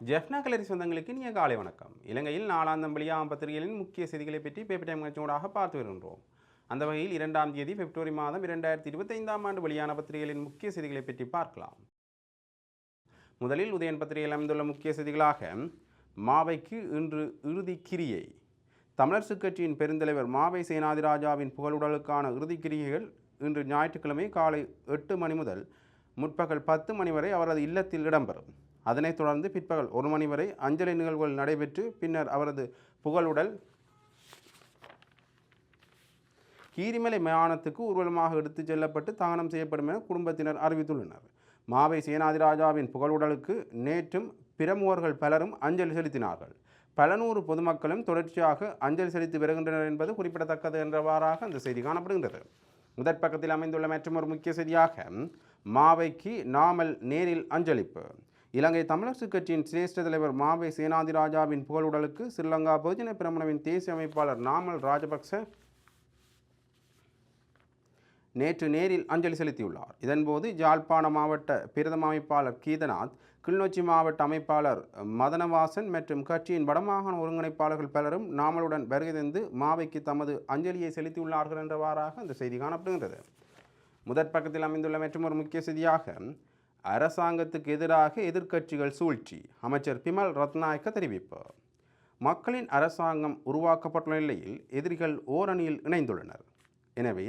ஜெஃப்னா கலரி சொந்தங்களுக்கு இனிய காலை வணக்கம். இலங்கையில் நாலாம் வெளியாகும் பத்திரிகைகளின் முக்கிய செய்திகளை பற்றி பேப்பர் டைம் நிகழ்ச்சியோடாக பார்த்து வருகின்றோம். அந்த வகையில் இரண்டாம் தேதி பிப்ரவரி மாதம் இரண்டாயிரத்தி இருபத்தைந்தாம் ஆண்டு வெளியான பத்திரிகைகளின் முக்கிய செய்திகளை பற்றி பார்க்கலாம். முதலில் உதயன் பத்திரிகையில் அமைந்துள்ள முக்கிய செய்திகளாக மாவைக்கு இன்று இறுதி கிரியை. தமிழரசுக் கட்சியின் பெருந்தலைவர் மாவை சேனாதிராஜாவின் புகழுடலுக்கான இறுதி கிரியைகள் இன்று ஞாயிற்றுக்கிழமை காலை எட்டு மணி முதல் முற்பகல் பத்து மணி வரை அவரது இல்லத்தில் இடம்பெறும். அதனைத் தொடர்ந்து பிற்பகல் ஒரு மணி வரை அஞ்சலி நிகழ்வுகள் நடைபெற்று பின்னர் அவரது புகழுடல் கீரிமலை மயானத்துக்கு ஊர்வலமாக எடுத்துச் செல்லப்பட்டு தானம் செய்யப்படும் என குடும்பத்தினர் அறிவித்துள்ளனர். மாவை சேனாதிராஜாவின் புகழுடலுக்கு நேற்றும் பிரமுகர்கள் பலரும் அஞ்சலி செலுத்தினார்கள். பல நூறு பொதுமக்களும் தொடர்ச்சியாக அஞ்சலி செலுத்தி வருகின்றனர் என்பது குறிப்பிடத்தக்கது என்றவாறாக அந்த செய்தி காணப்படுகின்றது. முதற் பக்கத்தில் அமைந்துள்ள மற்றொரு முக்கிய செய்தியாக மாவைக்கு நாமல் நேரில் அஞ்சலிப்பு. இலங்கை தமிழரசுக் கட்சியின் சிரேஷ்ட தலைவர் மாவை சேனாதிராஜாவின் புகழுடலுக்கு ஸ்ரீலங்கா பொதுஜன பிரமணவின் தேசிய அமைப்பாளர் நாமல் ராஜபக்ச நேற்று நேரில் அஞ்சலி செலுத்தியுள்ளார். இதன்போது ஜாழ்ப்பாண மாவட்ட பிரதம அமைப்பாளர் கீதநாத் கிளிநொச்சி மாவட்ட அமைப்பாளர் மதனவாசன் மற்றும் கட்சியின் வடமாகாண ஒருங்கிணைப்பாளர்கள் பலரும் நாமலுடன் வருகை தந்து மாவைக்கு தமது அஞ்சலியை செலுத்தியுள்ளார்கள் என்றவாறாக அந்த செய்தி காணப்படுகின்றது. முதற் பக்கத்தில் அமைந்துள்ள ஒரு முக்கிய செய்தியாக அரசாங்கத்துக்கு எதிராக எதிர்க்கட்சிகள் சூழ்ச்சி. அமைச்சர் பிமல் ரத்நாயக்க தெரிவிப்பு. மக்களின் அரசாங்கம் உருவாக்கப்பட்டுள்ள நிலையில் எதிரிகள் ஓரணியில் இணைந்துள்ளனர். எனவே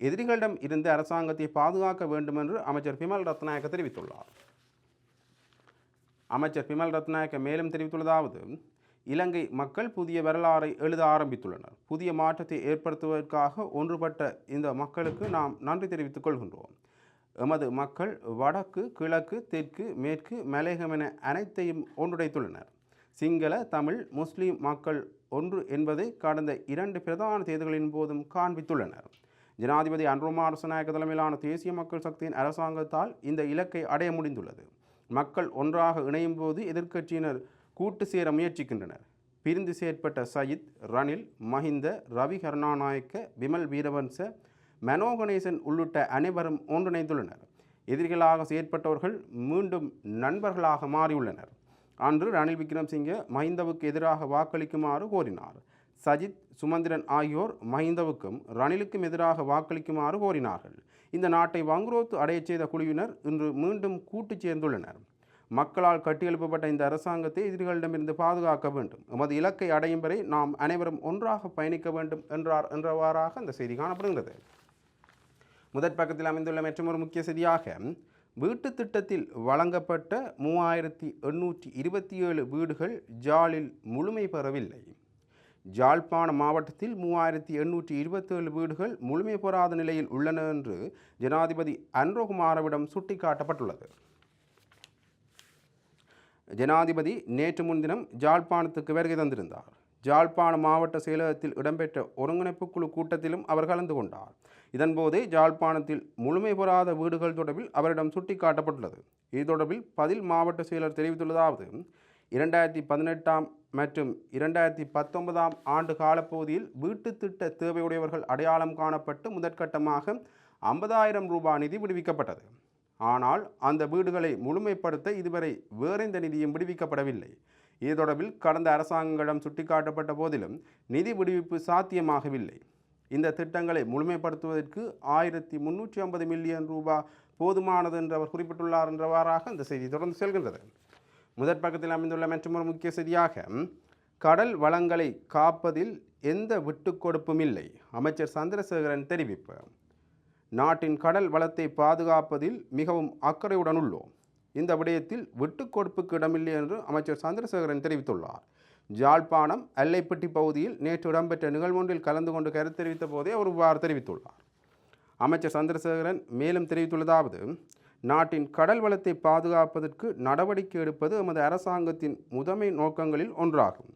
எதிரிகளிடம் இருந்து அரசாங்கத்தை பாதுகாக்க வேண்டும் என்று அமைச்சர் பிமல் ரத்நாயக்க தெரிவித்துள்ளார். அமைச்சர் பிமல் ரத்நாயக்க மேலும் தெரிவித்துள்ளதாவது இலங்கை மக்கள் புதிய வரலாறை எழுத ஆரம்பித்துள்ளனர். புதிய மாற்றத்தை ஏற்படுத்துவதற்காக ஒன்றுபட்ட இந்த மக்களுக்கு நாம் நன்றி தெரிவித்துக் கொள்கின்றோம். எமது மக்கள் வடக்கு கிழக்கு தெற்கு மேற்கு மலையகம் என அனைத்தையும் ஒன்றுடைத்துள்ளனர் சிங்கள தமிழ் முஸ்லிம் மக்கள் ஒன்று என்பதை கடந்த இரண்டு பிரதான தேர்தல்களின் போதும் காண்பித்துள்ளனர். ஜனாதிபதி அன்ருமா அரசநாயக தலைமையிலான தேசிய மக்கள் சக்தியின் அரசாங்கத்தால் இந்த இலக்கை அடைய முடிந்துள்ளது. மக்கள் ஒன்றாக இணையும் போது எதிர்க்கட்சியினர் கூட்டு சேர முயற்சிக்கின்றனர். பிரிந்து செயற்பட்ட சயித் ரணில் மஹிந்த ரவி கருணாநாயக்க விமல் வீரவன்ச மனோ கணேசன் உள்ளிட்ட அனைவரும் ஒன்றிணைந்துள்ளனர். எதிரிகளாக செயற்பட்டவர்கள் மீண்டும் நண்பர்களாக மாறியுள்ளனர். அன்று ரணில் விக்ரம்சிங்கே மஹிந்தவுக்கு எதிராக வாக்களிக்குமாறு கோரினார். சஜித் சுமந்திரன் ஆகியோர் மஹிந்தவுக்கும் ரணிலுக்கும் எதிராக வாக்களிக்குமாறு கோரினார்கள். இந்த நாட்டை வங்குரோத்து அடையச் செய்த குழுவினர் இன்று மீண்டும் கூட்டு சேர்ந்துள்ளனர். மக்களால் கட்டியெழுப்பப்பட்ட இந்த அரசாங்கத்தை எதிரிகளிடமிருந்து பாதுகாக்க வேண்டும். எமது இலக்கை அடையும் வரை நாம் அனைவரும் ஒன்றாக பயணிக்க வேண்டும் என்றார் என்றவாறாக அந்த செய்தி காணப்படுகிறது முதற் பக்கத்தில் அமைந்துள்ள மற்றொரு முக்கிய செய்தியாக வீட்டு திட்டத்தில் வழங்கப்பட்ட மூவாயிரத்தி எண்ணூற்றி இருபத்தி ஏழு வீடுகள் ஜாலில் முழுமை பெறவில்லை. ஜாழ்ப்பாண மாவட்டத்தில் மூவாயிரத்தி எண்ணூற்றி இருபத்தேழு வீடுகள் முழுமை பெறாத நிலையில் உள்ளன என்று ஜனாதிபதி அன்ரோகுமாரவிடம் சுட்டிக்காட்டப்பட்டுள்ளது. ஜனாதிபதி நேற்று முன்தினம் ஜாழ்ப்பாணத்துக்கு வருகை தந்திருந்தார். ஜாழ்ப்பாண மாவட்ட செயலகத்தில் இடம்பெற்ற ஒருங்கிணைப்பு குழு கூட்டத்திலும் அவர் கலந்து கொண்டார். இதன்போதே ஜாழ்ப்பாணத்தில் முழுமை பெறாத வீடுகள் தொடர்பில் அவரிடம் சுட்டிக்காட்டப்பட்டுள்ளது. இது தொடர்பில் பதில் மாவட்ட செயலர் தெரிவித்துள்ளதாவது இரண்டாயிரத்தி பதினெட்டாம் மற்றும் இரண்டாயிரத்தி பத்தொன்பதாம் ஆண்டு காலப்பகுதியில் வீட்டு திட்ட தேவையுடையவர்கள் அடையாளம் காணப்பட்டு முதற்கட்டமாக ஐம்பதாயிரம் ரூபாய் நிதி விடுவிக்கப்பட்டது. ஆனால் அந்த வீடுகளை முழுமைப்படுத்த இதுவரை வேறெந்த நிதியும் விடுவிக்கப்படவில்லை. இது தொடர்பில் கடந்த அரசாங்கங்களிடம் சுட்டிக்காட்டப்பட்ட போதிலும் நிதி விடுவிப்பு சாத்தியமாகவில்லை. இந்த திட்டங்களை முழுமைப்படுத்துவதற்கு ஆயிரத்தி முன்னூற்றி ஐம்பது மில்லியன் ரூபாய் போதுமானது என்று அவர் குறிப்பிட்டுள்ளார் என்றவாறாக இந்த செய்தி தொடர்ந்து செல்கின்றது. முதற் பக்கத்தில் அமைந்துள்ள மற்றொரு முக்கிய செய்தியாக கடல் வளங்களை காப்பதில் எந்த விட்டுக்கொடுப்பும் இல்லை. அமைச்சர் சந்திரசேகரன் தெரிவிப்பு. நாட்டின் கடல் வளத்தை பாதுகாப்பதில் மிகவும் அக்கறையுடன் உள்ளோம். இந்த விடயத்தில் விட்டுக்கொடுப்புக்கு இடமில்லை என்று அமைச்சர் சந்திரசேகரன் தெரிவித்துள்ளார். ஜாழ்ப்பாணம் எல்லைப்பட்டி பகுதியில் நேற்று இடம்பெற்ற நிகழ்வொன்றில் கலந்து கொண்டு கருத்து தெரிவித்த போதே அவர் இவ்வாறு தெரிவித்துள்ளார். அமைச்சர் சந்திரசேகரன் மேலும் தெரிவித்துள்ளதாவது நாட்டின் கடல் வளத்தை பாதுகாப்பதற்கு நடவடிக்கை எடுப்பது எமது அரசாங்கத்தின் முதன்மை நோக்கங்களில் ஒன்றாகும்.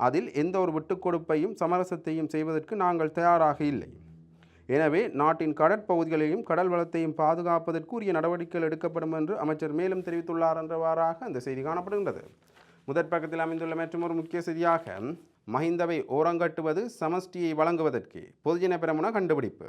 அதில் எந்த ஒரு விட்டுக்கொடுப்பையும் சமரசத்தையும் செய்வதற்கு நாங்கள் தயாராக இல்லை. எனவே நாட்டின் கடற்பகுதிகளையும் கடல் வளத்தையும் பாதுகாப்பதற்கு உரிய நடவடிக்கைகள் எடுக்கப்படும் என்று அமைச்சர் மேலும் தெரிவித்துள்ளார் என்றவாறாக அந்த செய்தி காணப்படுகின்றது. முதற் பக்கத்தில் அமைந்துள்ள மற்றொரு முக்கிய செய்தியாக மஹிந்தவை ஓரங்கட்டுவது சமஷ்டியை வழங்குவதற்கு. பொதுஜன பிரமுன கண்டுபிடிப்பு.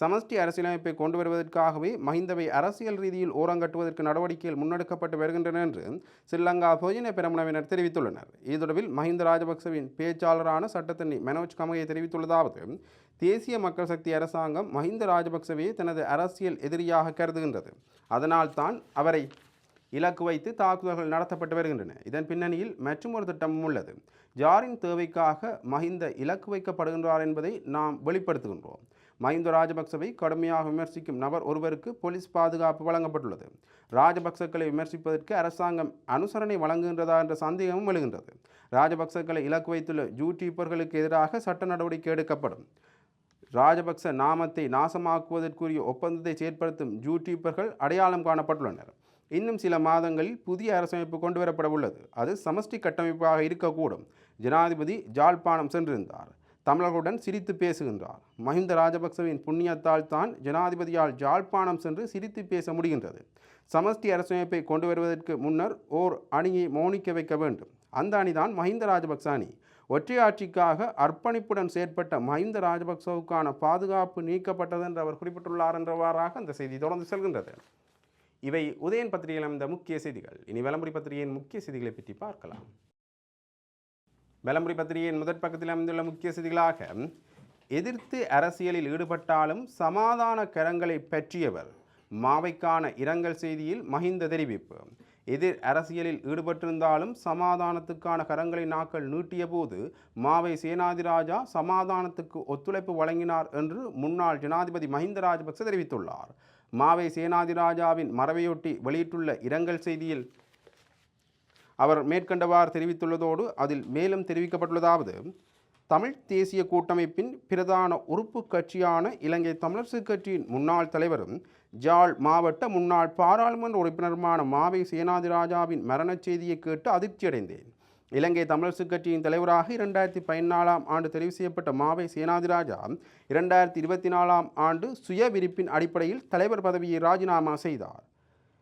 சமஷ்டி அரசியலமைப்பை கொண்டு வருவதற்காகவே மஹிந்தவை அரசியல் ரீதியில் ஓரங்கட்டுவதற்கு நடவடிக்கைகள் முன்னெடுக்கப்பட்டு வருகின்றன என்று ஸ்ரீலங்கா பொதுஜன பெரமுனவினர் தெரிவித்துள்ளனர். இது தொடர்பில் மஹிந்த ராஜபக்சவின் பேச்சாளரான சட்டத்தண்ணி மனோஜ் கமகை தெரிவித்துள்ளதாவது தேசிய மக்கள் சக்தி அரசாங்கம் மஹிந்த ராஜபக்சவையை தனது அரசியல் எதிரியாக கருதுகின்றது. அதனால்தான் அவரை இலக்கு வைத்து தாக்குதல்கள் நடத்தப்பட்டு வருகின்றன. இதன் பின்னணியில் மற்றொரு திட்டமும் உள்ளது. ஜாரின் தேவைக்காக மஹிந்த இலக்கு வைக்கப்படுகின்றார் என்பதை நாம் வெளிப்படுத்துகின்றோம். மஹிந்த ராஜபக்சவை கடுமையாக விமர்சிக்கும் நபர் ஒருவருக்கு போலீஸ் பாதுகாப்பு வழங்கப்பட்டுள்ளது. ராஜபக்சக்களை விமர்சிப்பதற்கு அரசாங்கம் அனுசரணை வழங்குகின்றதா என்ற சந்தேகமும் எழுகின்றது. ராஜபக்சக்களை இலக்கு வைத்துள்ள யூடியூபர்களுக்கு எதிராக சட்ட நடவடிக்கை எடுக்கப்படும். ராஜபக்ச நாமத்தை நாசமாக்குவதற்குரிய ஒப்பந்தத்தை செயற்படுத்தும் யூடியூபர்கள் அடையாளம் காணப்பட்டுள்ளனர். இன்னும் சில மாதங்களில் புதிய அரசமைப்பு கொண்டு வரப்பட உள்ளது. அது சமஷ்டி கட்டமைப்பாக இருக்கக்கூடும். ஜனாதிபதி ஜாழ்ப்பாணம் சென்றிருந்தார். தமிழர்களுடன் சிரித்து பேசுகின்றார். மஹிந்த ராஜபக்சவின் புண்ணியத்தால் தான் ஜனாதிபதியால் ஜாழ்ப்பாணம் சென்று சிரித்து பேச முடிகின்றது. சமஷ்டி அரசமைப்பை கொண்டு வருவதற்கு முன்னர் ஓர் அணியை மௌனிக்க வைக்க வேண்டும். அந்த அணிதான் மஹிந்த ராஜபக்ச அணி. ஒற்றையாட்சிக்காக அர்ப்பணிப்புடன் செயற்பட்ட மஹிந்த ராஜபக்சவுக்கான பாதுகாப்பு நீக்கப்பட்டது என்று அவர் குறிப்பிட்டுள்ளார் என்றவாறாக அந்த செய்தி தொடர்ந்து செல்கின்றது. இவை உதயன் பத்திரிகையில் அமைந்த முக்கிய செய்திகள். இனி விளம்பரி பத்திரிகையின் முக்கிய செய்திகளை பற்றி பார்க்கலாம். விளம்பரி பத்திரிகையின் முதற் பக்கத்தில் அமைந்துள்ள முக்கிய செய்திகளாக எதிர்த்து அரசியலில் ஈடுபட்டாலும் சமாதான கரங்களை பற்றியவர் மாவைக்கான இரங்கல் செய்தியில் மஹிந்த தெரிவிப்பு. எதிர் அரசியலில் ஈடுபட்டிருந்தாலும் சமாதானத்துக்கான கரங்களை நாக்கள் நீட்டிய போது மாவை சேனாதிராஜா சமாதானத்துக்கு ஒத்துழைப்பு வழங்கினார் என்று முன்னாள் ஜனாதிபதி மஹிந்த ராஜபக்ச தெரிவித்துள்ளார். மாவை சேனாதிராஜாவின் மறைவையொட்டி வெளியிட்டுள்ள இரங்கல் செய்தியில் அவர் மேற்கண்டவாறு தெரிவித்துள்ளதோடு அதில் மேலும் தெரிவிக்கப்பட்டுள்ளதாவது தமிழ் தேசிய கூட்டமைப்பின் பிரதான உறுப்பு கட்சியான இலங்கை தமிழரசு கட்சியின் முன்னாள் தலைவரும் ஜாழ் மாவட்ட முன்னாள் பாராளுமன்ற உறுப்பினருமான மாவை சேனாதிராஜாவின் மரணச் செய்தியை கேட்டு அதிர்ச்சியடைந்தேன். இலங்கை தமிழரசு கட்சியின் தலைவராக இரண்டாயிரத்தி பதினாலாம் ஆண்டு தெரிவு செய்யப்பட்ட மாவை சேனாதிராஜா இரண்டாயிரத்தி இருபத்தி நாலாம் ஆண்டு சுய விரிப்பின் அடிப்படையில் தலைவர் பதவியை ராஜினாமா செய்தார்.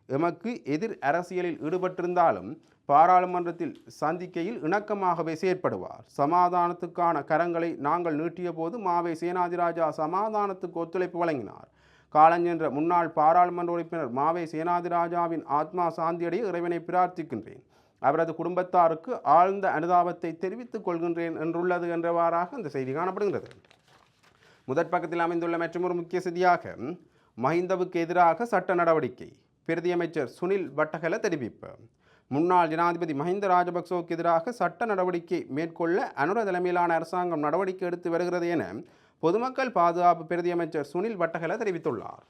எமக்கு எதிர் அரசியலில் ஈடுபட்டிருந்தாலும் பாராளுமன்றத்தில் சந்திக்கையில் இணக்கமாகவே செயற்படுவார். சமாதானத்துக்கான கரங்களை நாங்கள் நீட்டிய போது மாவை சேனாதிராஜா சமாதானத்துக்கு ஒத்துழைப்பு வழங்கினார். காலஞ்சென்ற முன்னாள் பாராளுமன்ற உறுப்பினர் மாவை சேனாதிராஜாவின் ஆத்மா சாந்தியடைய இறைவனை பிரார்த்திக்கின்றேன். அவரது குடும்பத்தாருக்கு ஆழ்ந்த அனுதாபத்தை தெரிவித்துக் கொள்கின்றேன் என்றுள்ளது என்றவாறாக இந்த செய்தி காணப்படுகின்றது. முதற் பக்கத்தில் அமைந்துள்ள மற்றொரு முக்கிய செய்தியாக மஹிந்தவுக்கு எதிராக சட்ட நடவடிக்கை பிரதியமைச்சர் சுனில் வட்டகல தெரிவிப்பு. முன்னாள் ஜனாதிபதி மஹிந்த ராஜபக்சவுக்கு எதிராக சட்ட நடவடிக்கை மேற்கொள்ள அனுர தலைமையிலான அரசாங்கம் நடவடிக்கை எடுத்து வருகிறது என பொதுமக்கள் பாதுகாப்பு பிரதியமைச்சர் சுனில் வட்டகல தெரிவித்துள்ளார்.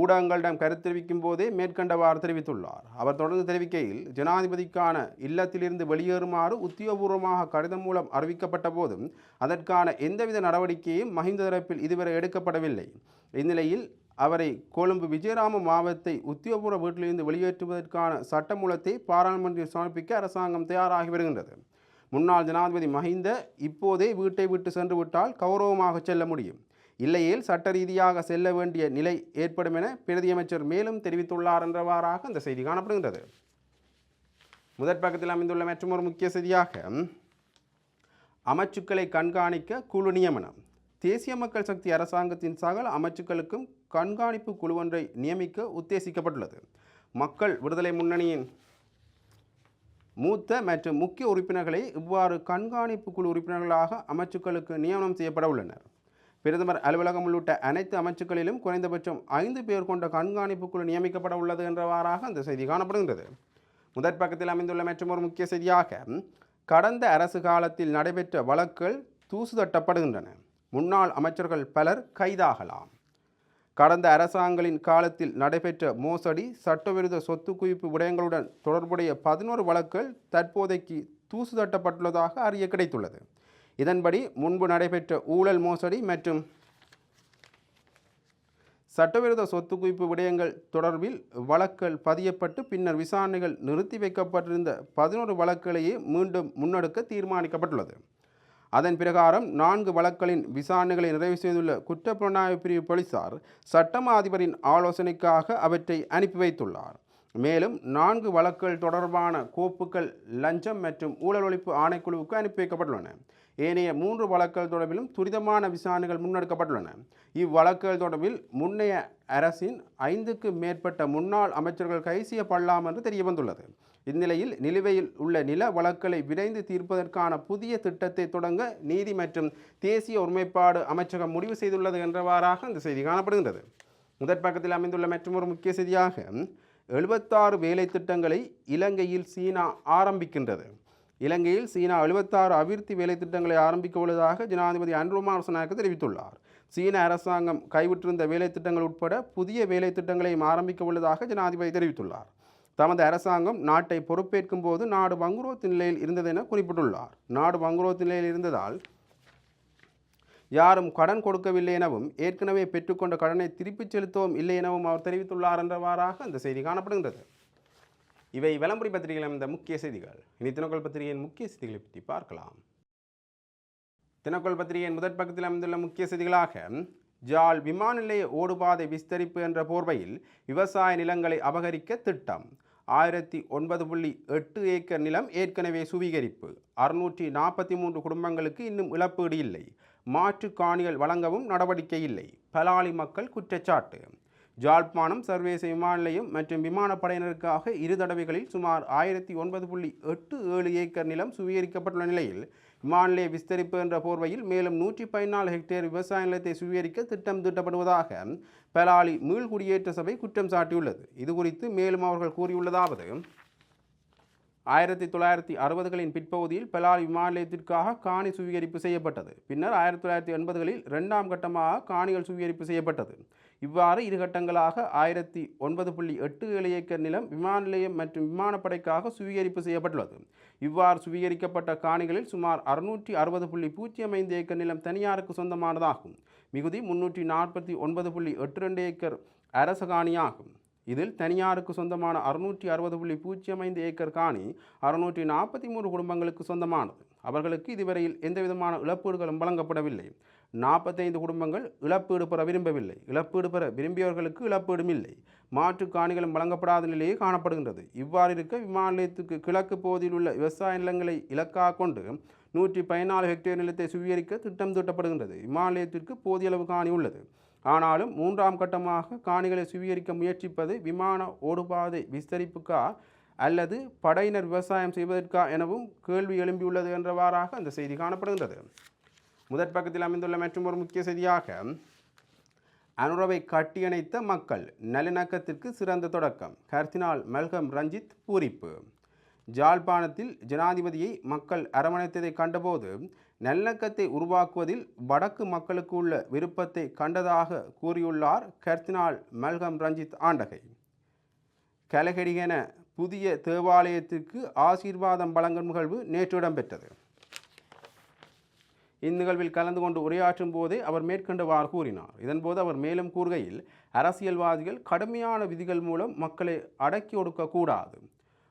ஊடகங்களிடம் கருத்து தெரிவிக்கும் போதே மேற்கண்டவாறு தெரிவித்துள்ளார். அவர் தொடர்ந்து தெரிவிக்கையில் ஜனாதிபதிக்கான இல்லத்திலிருந்து வெளியேறுமாறு உத்தியோகபூர்வமாக கடிதம் மூலம் அறிவிக்கப்பட்ட போதும் அதற்கான எந்தவித நடவடிக்கையும் மஹிந்த தரப்பில் இதுவரை எடுக்கப்படவில்லை. இந்நிலையில் அவரை கொழும்பு விஜயராம மாவட்டத்தை உத்தியோகபூர்வ வீட்டிலிருந்து வெளியேற்றுவதற்கான சட்டமூலத்தை பாராளுமன்றில் சமர்ப்பிக்க அரசாங்கம் தயாராகி வருகின்றது. முன்னாள் ஜனாதிபதி மஹிந்த இப்போதே வீட்டை விட்டு சென்று விட்டால் கௌரவமாக செல்ல முடியும். இல்லையேல் சட்ட ரீதியாக செல்ல வேண்டிய நிலை ஏற்படும் என பிரதியமைச்சர் மேலும் தெரிவித்துள்ளார் என்றவாறாக அந்த செய்தி காணப்படுகின்றது. முதற் பக்கத்தில் அமைந்துள்ள மற்றொரு முக்கிய செய்தியாக அமைச்சுக்களை கண்காணிக்க குழு நியமனம். தேசிய மக்கள் சக்தி அரசாங்கத்தின் சகல அமைச்சுக்களுக்கும் கண்காணிப்பு குழு ஒன்றை நியமிக்க உத்தேசிக்கப்பட்டுள்ளது. மக்கள் விடுதலை முன்னணியின் மூத்த மற்றும் முக்கிய உறுப்பினர்களை இவ்வாறு கண்காணிப்பு குழு உறுப்பினர்களாக அமைச்சுக்களுக்கு நியமனம் செய்யப்பட உள்ளனர். பிரதமர் அலுவலகம் உள்ளிட்ட அனைத்து அமைச்சுக்களிலும் குறைந்தபட்சம் ஐந்து பேர் கொண்ட கண்காணிப்பு குழு நியமிக்கப்பட உள்ளது என்றவாறாக அந்த செய்தி காணப்படுகின்றது. முதற் பக்கத்தில் அமைந்துள்ள மற்றொரு முக்கிய செய்தியாக கடந்த அரசு காலத்தில் நடைபெற்ற வழக்குகள் தூசு தட்டப்படுகின்றன. முன்னாள் அமைச்சர்கள் பலர் கைதாகலாம். கடந்த அரசாங்கங்களின் காலத்தில் நடைபெற்ற மோசடி சட்டவிரோத சொத்து குவிப்பு விடயங்களுடன் தொடர்புடைய பதினோரு வழக்குகள் தற்போதைக்கு தூசு தட்டப்பட்டுள்ளதாக அறிய கிடைத்துள்ளது. இதன்படி முன்பு நடைபெற்ற ஊழல் மோசடி மற்றும் சட்டவிரோத சொத்து குவிப்பு விடயங்கள் தொடர்பில் வழக்குகள் பதியப்பட்டு பின்னர் விசாரணைகள் நிறுத்தி வைக்கப்பட்டிருந்த பதினோரு வழக்குகளையே மீண்டும் முன்னெடுக்க தீர்மானிக்கப்பட்டுள்ளது. அதன் பிரகாரம் நான்கு வழக்குகளின் விசாரணைகளை நிறைவு செய்துள்ள குற்றப்புலனாய்வு பிரிவு போலீசார் சட்டமா அதிபரின் ஆலோசனைக்காக அவற்றை அனுப்பி வைத்துள்ளார். மேலும் நான்கு வழக்குகள் தொடர்பான கோப்புகள் லஞ்சம் மற்றும் ஊழல் ஒழிப்பு ஆணைக்குழுவுக்கு அனுப்பி வைக்கப்பட்டுள்ளன. ஏனைய மூன்று வழக்குகள் தொடர்பிலும் துரிதமான விசாரணைகள் முன்னெடுக்கப்பட்டுள்ளன. இவ்வழக்குகள் தொடர்பில் முன்னைய அரசின் ஐந்துக்கு மேற்பட்ட முன்னாள் அமைச்சர்கள் கைசியப்படலாம் என்று தெரிய வந்துள்ளது இந்நிலையில் நிலுவையில் உள்ள நில வழக்குகளை விரைந்து தீர்ப்பதற்கான புதிய திட்டத்தை தொடங்க நீதி மற்றும் தேசிய ஒருமைப்பாடு அமைச்சகம் முடிவு செய்துள்ளது என்றவாறாக இந்த செய்தி காணப்படுகின்றது. முதற் பக்கத்தில் அமைந்துள்ள மற்றொரு முக்கிய செய்தியாக எழுபத்தாறு வேலை திட்டங்களை இலங்கையில் சீனா ஆரம்பிக்கின்றது. இலங்கையில் சீனா எழுபத்தாறு அபிவிருத்தி வேலை திட்டங்களை ஆரம்பிக்க உள்ளதாக ஜனாதிபதி அன்ருமார் சனாக்கு தெரிவித்துள்ளார். சீன அரசாங்கம் கைவிட்டிருந்த வேலை திட்டங்கள் உட்பட புதிய வேலை திட்டங்களையும் ஆரம்பிக்க உள்ளதாக ஜனாதிபதி தெரிவித்துள்ளார். தமது அரசாங்கம் நாட்டை பொறுப்பேற்கும் போது நாடு வங்குரோத்து நிலையில் இருந்ததென குறிப்பிட்டுள்ளார். நாடு வங்குரோத்து நிலையில் இருந்ததால் யாரும் கடன் கொடுக்கவில்லை எனவும் ஏற்கனவே பெற்றுக்கொண்ட கடனை திருப்பிச் செலுத்தவும் இல்லை எனவும் அவர் தெரிவித்துள்ளார் என்றவாறாக அந்த செய்தி காணப்படுகின்றது. இவை விளம்பரி பத்திரிகையில் அமைந்த முக்கிய செய்திகள். இனி தினக்கோள் பத்திரிகையின் முக்கிய செய்திகளை பற்றி பார்க்கலாம். தினக்கோள் பத்திரிகையின் முதற் பக்கத்தில் அமைந்துள்ள முக்கிய செய்திகளாக ஜால் விமான நிலைய ஓடுபாதை விஸ்தரிப்பு என்ற போர்வையில் விவசாய நிலங்களை அபகரிக்க திட்டம். ஆயிரத்தி ஒன்பது புள்ளி எட்டு ஏக்கர் நிலம் ஏற்கனவே சுவீகரிப்பு. அறுநூற்றி நாற்பத்தி மூன்று குடும்பங்களுக்கு இன்னும் இழப்பீடு இல்லை. மாற்று காணிகள் வழங்கவும் நடவடிக்கை இல்லை. பலாலி மக்கள் குற்றச்சாட்டு. ஜாழ்ப்பாணம் சர்வதேச விமான நிலையம் மற்றும் விமானப்படையினருக்காக இரு தடவைகளில் சுமார் ஆயிரத்தி ஒன்பது புள்ளி எட்டு ஏழு ஏக்கர் நிலம் சுவீகரிக்கப்பட்டுள்ள நிலையில் விமான நிலைய விஸ்தரிப்பு என்ற போர்வையில் மேலும் நூற்றி பதினாலு ஹெக்டேர் விவசாய நிலத்தை சுவீகரிக்க திட்டம் திட்டப்படுவதாக பலாலி மீள்குடியேற்ற சபை குற்றம் சாட்டியுள்ளது. இது குறித்து மேலும் அவர்கள் கூறியுள்ளதாவது ஆயிரத்தி தொள்ளாயிரத்தி அறுபதுகளின் பிற்பகுதியில் பெலால் விமான நிலையத்திற்காக காணி சுவீகரிப்பு செய்யப்பட்டது. பின்னர் ஆயிரத்தி தொள்ளாயிரத்தி எண்பதுகளில் இரண்டாம் கட்டமாக காணிகள் சுவீகரிப்பு செய்யப்பட்டது. இவ்வாறு இரு கட்டங்களாக ஆயிரத்தி ஒன்பது புள்ளி எட்டு ஏழு ஏக்கர் நிலம் விமான நிலையம் மற்றும் விமானப்படைக்காக சுவீகரிப்பு செய்யப்பட்டுள்ளது. இவ்வாறு சுவீகரிக்கப்பட்ட காணிகளில் சுமார் அறுநூற்றி அறுபது புள்ளி பூஜ்ஜியம் ஐந்து ஏக்கர் நிலம் தனியாருக்கு சொந்தமானதாகும். மிகுதி முன்னூற்றி நாற்பத்தி ஒன்பது புள்ளி எட்டு ரெண்டு ஏக்கர் அரச காணியாகும். இதில் தனியாருக்கு சொந்தமான அறுநூற்றி அறுபது புள்ளி பூஜ்ஜியம் ஐந்து ஏக்கர் காணி அறுநூற்றி நாற்பத்தி மூன்று குடும்பங்களுக்கு சொந்தமானது. அவர்களுக்கு இதுவரையில் எந்தவிதமான இழப்பீடுகளும் வழங்கப்படவில்லை. நாற்பத்தைந்து குடும்பங்கள் இழப்பீடு பெற விரும்பவில்லை. இழப்பீடு பெற விரும்பியவர்களுக்கு இழப்பீடும் இல்லை. மாற்று காணிகளும் வழங்கப்படாத நிலையே காணப்படுகின்றது. இவ்வாறு இருக்க விமான நிலையத்துக்கு கிழக்கு பகுதியில் உள்ள விவசாய நிலங்களை இலக்காக கொண்டு நூற்றி பதினாலு ஹெக்டேர் நிலத்தை சுவீகரிக்க திட்டம் தீட்டப்படுகின்றது. விமான நிலையத்திற்கு போதிய அளவு காணி உள்ளது. ஆனாலும் மூன்றாம் கட்டமாக காணிகளை சுவீகரிக்க முயற்சிப்பது விமான ஓடுபாதை விஸ்தரிப்புக்கா அல்லது படையினர் விவசாயம் செய்வதற்கா எனவும் கேள்வி எழும்பியுள்ளது என்றவாறாக அந்த செய்தி காணப்படுகின்றது. முதற் பக்கத்தில் அமைந்துள்ள மற்றும் ஒரு முக்கிய செய்தியாக அனுரவை கட்டியணைத்த மக்கள் நல்லிணக்கத்திற்கு சிறந்த தொடக்கம். கர்தினால் மல்கம் ரஞ்சித் பூரிப்பு. ஜாழ்ப்பாணத்தில் ஜனாதிபதியை மக்கள் அரவணைத்ததை கண்டபோது நல்லிணக்கத்தை உருவாக்குவதில் வடக்கு மக்களுக்கு உள்ள விருப்பத்தை கண்டதாக கூறியுள்ளார் கர்தினால் மல்கம் ரஞ்சித் ஆண்டகை. கலகடிகென புதிய தேவாலயத்திற்கு ஆசீர்வாதம் வழங்கும் நிகழ்வு நேற்று இடம்பெற்றது. இந்நிகழ்வில் கலந்து கொண்டு உரையாற்றும் போதே அவர் மேற்கண்டவாறு கூறினார். இதன்போது அவர் மேலும் கூறுகையில் அரசியல்வாதிகள் கடுமையான விதிகள் மூலம் மக்களை அடக்கி ஒடுக்கக்கூடாது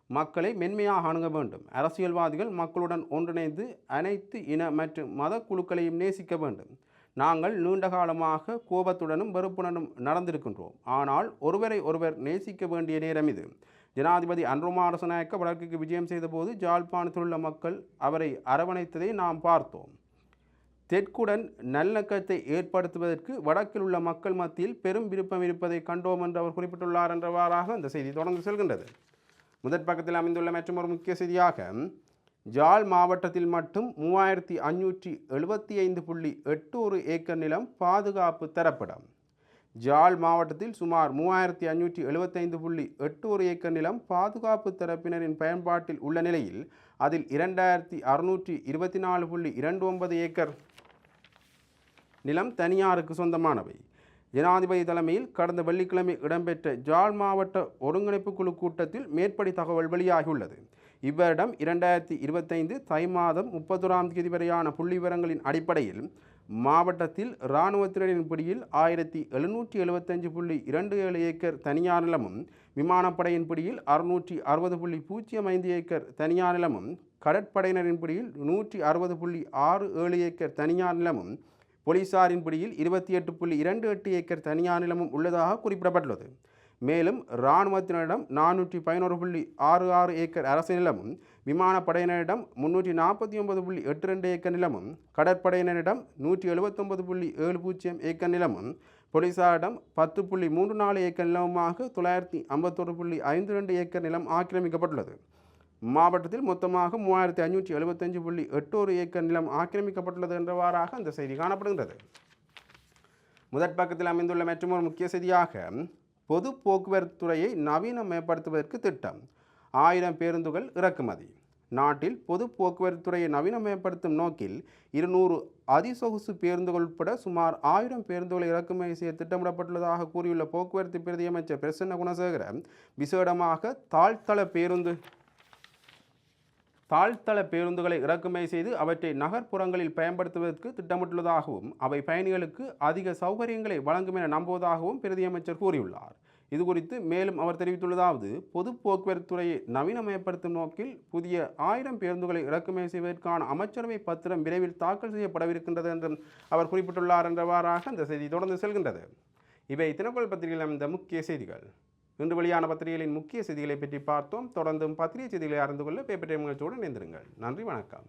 மக்களை மென்மையாக அணுக வேண்டும். அரசியல்வாதிகள் மக்களுடன் ஒன்றிணைந்து அனைத்து இன மற்றும் மத குழுக்களையும் நேசிக்க வேண்டும். நாங்கள் நீண்ட காலமாக கோபத்துடனும் வெறுப்புடனும் நடந்திருக்கின்றோம். ஆனால் ஒருவரை ஒருவர் நேசிக்க வேண்டிய நேரம் இது. ஜனாதிபதி அன்ருமாரசநாயக்க வழக்குக்கு விஜயம் செய்தபோது ஜாழ்ப்பாணத்தில் உள்ள மக்கள் அவரை அரவணைத்ததை நாம் பார்த்தோம். தெற்குடன் நல்லக்கத்தை ஏற்படுத்துவதற்கு வடக்கில் உள்ள மக்கள் மத்தியில் பெரும் விருப்பம் இருப்பதை கண்டோம் என்று அவர் குறிப்பிட்டுள்ளார் என்றவாறாக அந்த செய்தி தொடர்ந்து செல்கின்றது. முதற் பக்கத்தில் அமைந்துள்ள மற்றும் ஒரு முக்கிய செய்தியாக ஜாழ் மாவட்டத்தில் மட்டும் மூவாயிரத்தி அஞ்சூற்றி எழுபத்தி ஐந்து புள்ளி எட்டு ஒரு ஏக்கர் நிலம் பாதுகாப்பு தரப்படும். ஜாழ் மாவட்டத்தில் சுமார் மூவாயிரத்தி அஞ்சூற்றி எழுபத்தைந்து புள்ளி எட்டு ஒரு ஏக்கர் நிலம் பாதுகாப்பு தரப்பினரின் பயன்பாட்டில் உள்ள நிலையில் அதில் இரண்டாயிரத்தி அறுநூற்றி இருபத்தி நாலு புள்ளி இரண்டு ஒன்பது ஏக்கர் நிலம் தனியாருக்கு சொந்தமானவை. ஜனாதிபதி தலைமையில் கடந்த வெள்ளிக்கிழமை இடம்பெற்ற ஜாழ் மாவட்ட ஒருங்கிணைப்பு குழு கூட்டத்தில் மேற்படி தகவல் வெளியாகியுள்ளது. இவ்வருடம் இரண்டாயிரத்தி இருபத்தைந்து தை மாதம் முப்பத்தொராம் தேதி வரையான புள்ளி விவரங்களின் அடிப்படையில் மாவட்டத்தில் இராணுவத்தினரின் பிடியில் ஆயிரத்தி எழுநூற்றி எழுபத்தஞ்சு புள்ளி இரண்டு ஏழு ஏக்கர் தனியார் நிலமும் விமானப்படையின் பிடியில் அறுநூற்றி அறுபது புள்ளி பூஜ்ஜியம் ஐந்து ஏக்கர் தனியார் நிலமும் கடற்படையினரின் பிடியில் நூற்றி அறுபது புள்ளி ஆறு ஏழு ஏக்கர் தனியார் நிலமும் போலீசாரின் பிடியில் இருபத்தி எட்டு புள்ளி இரண்டு எட்டு ஏக்கர் தனியார் நிலமும் உள்ளதாக குறிப்பிடப்பட்டுள்ளது. மேலும் இராணுவத்தினரிடம் நானூற்றி பதினோரு புள்ளி ஆறு ஆறு ஏக்கர் அரசு நிலமும் விமானப்படையினரிடம் முன்னூற்றி நாற்பத்தி ஒன்பது புள்ளி எட்டு ரெண்டு ஏக்கர் நிலமும் கடற்படையினரிடம் நூற்றி எழுபத்தொன்பது புள்ளி ஏழு பூஜ்ஜியம் ஏக்கர் நிலமும் போலீசாரிடம் பத்து புள்ளி மூன்று நாலு ஏக்கர் நிலமுமாக தொள்ளாயிரத்தி ஐம்பத்தொரு புள்ளி ஐந்து ரெண்டு ஏக்கர் நிலம் ஆக்கிரமிக்கப்பட்டுள்ளது. மாவட்டத்தில் மொத்தமாக மூவாயிரத்தி ஐநூற்றி எழுபத்தஞ்சு புள்ளி எட்டோரு ஏக்கர் நிலம் ஆக்கிரமிக்கப்பட்டுள்ளது என்றவாறாக அந்த செய்தி காணப்படுகின்றது. முதற் பக்கத்தில் அமைந்துள்ள மற்றொரு முக்கிய செய்தியாக பொது போக்குவரத்து துறையை நவீனமயப்படுத்துவதற்கு திட்டம் ஆயிரம் பேருந்துகள் இறக்குமதி. நாட்டில் பொது போக்குவரத்து துறையை நவீனமயப்படுத்தும் நோக்கில் இருநூறு அதிசொகுசு பேருந்துகள் உட்பட சுமார் ஆயிரம் பேருந்துகளை இறக்குமதி செய்ய திட்டமிடப்பட்டுள்ளதாக கூறியுள்ள போக்குவரத்து பிரதியமைச்சர் பிரசன்ன குணசேகர விசேடமாக தாழ்த்தள பேருந்து தாழ்த்தள பேருந்துகளை இறக்குமதி செய்து அவற்றை நகர்ப்புறங்களில் பயன்படுத்துவதற்கு திட்டமிட்டுள்ளதாகவும் அவை பயணிகளுக்கு அதிக சௌகரியங்களை வழங்கும் என நம்புவதாகவும் பிரதியமைச்சர் கூறியுள்ளார். இது குறித்து மேலும் அவர் தெரிவித்துள்ளதாவது பொது போக்குவரத்து துறையை நவீனமயப்படுத்தும் நோக்கில் புதிய ஆயிரம் பேருந்துகளை இறக்குமதி செய்வதற்கான அமைச்சரவை பத்திரம் விரைவில் தாக்கல் செய்யப்படவிருக்கின்றது என்றும் அவர் குறிப்பிட்டுள்ளார் என்றவாறாக அந்த செய்தி தொடர்ந்து செல்கின்றது. இவை தினக்குள் பத்திரிகையில் அமைந்த முக்கிய செய்திகள். இன்று வெளியான பத்திரிகைகளின் முக்கிய செய்திகளை பற்றி பார்த்தோம். தொடர்ந்தும் பத்திரிகை செய்திகளை அறிந்து கொள்ள பேப்பர் டைம் நிகழ்ச்சியோடு இணைந்திருங்கள். நன்றி வணக்கம்.